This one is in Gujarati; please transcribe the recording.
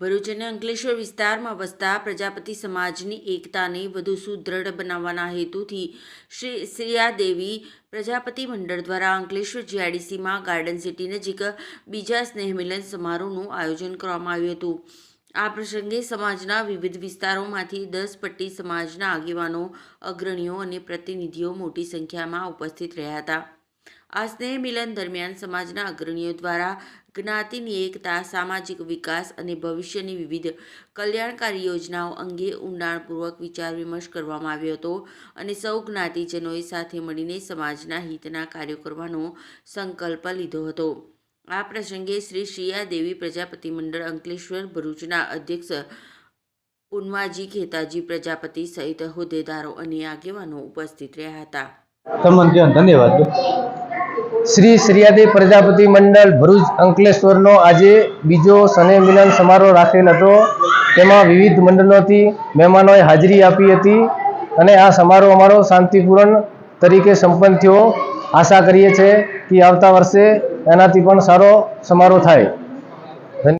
ભરૂચ અને અંકલેશ્વર વિસ્તારમાં વસતા પ્રજાપતિ સમાજની એકતાને વધુ સુદૃઢ બનાવવાના હેતુથી શ્રી શ્રીયાદેવી પ્રજાપતિ મંડળ દ્વારા અંકલેશ્વર જીઆઈડીસીમાં ગાર્ડન સિટી નજીક બીજા સ્નેહમિલન સમારોહનું આયોજન કરવામાં આવ્યું હતું. આ પ્રસંગે સમાજના વિવિધ વિસ્તારોમાંથી દસ પટ્ટી સમાજના આગેવાનો, અગ્રણીઓ અને પ્રતિનિધિઓ મોટી સંખ્યામાં ઉપસ્થિત રહ્યા હતા. આ સ્નેહ મિલન દરમિયાન સમાજના અગ્રણીઓ દ્વારા જ્ઞાતિની એકતા, સામાજિક વિકાસ અને ભવિષ્યની વિવિધ કલ્યાણકારી યોજનાઓ અંગે ઊંડાણપૂર્વક વિચાર વિમર્શ કરવામાં આવ્યો હતો અને સૌ જ્ઞાતિજનોએ સાથે મળીને સમાજના હિતના કાર્યો કરવાનો સંકલ્પ લીધો હતો. આ પ્રસંગે શ્રી શ્રીયા દેવી પ્રજાપતિ મંડળ અંકલેશ્વર ભરૂચના અધ્યક્ષ ઉન્માજી ખેતાજી પ્રજાપતિ સહિત હોદ્દેદારો અને આગેવાનો ઉપસ્થિત રહ્યા હતા. ધન્યવાદ. શ્રી શ્રીયાદી પ્રજાપતિ મંડળ ભરૂચ અંકલેશ્વરનો આજે બીજો સને મિલન સમારોહ રાખેલ હતો. તેમાં વિવિધ મંડળોથી મહેમાનોએ હાજરી આપી હતી અને આ સમારોહ અમારો શાંતિપૂર્ણ તરીકે સંપન્ન થયો. આશા કરીએ છીએ કે આવતા વર્ષે એનાથી પણ સારો સમારોહ થાય.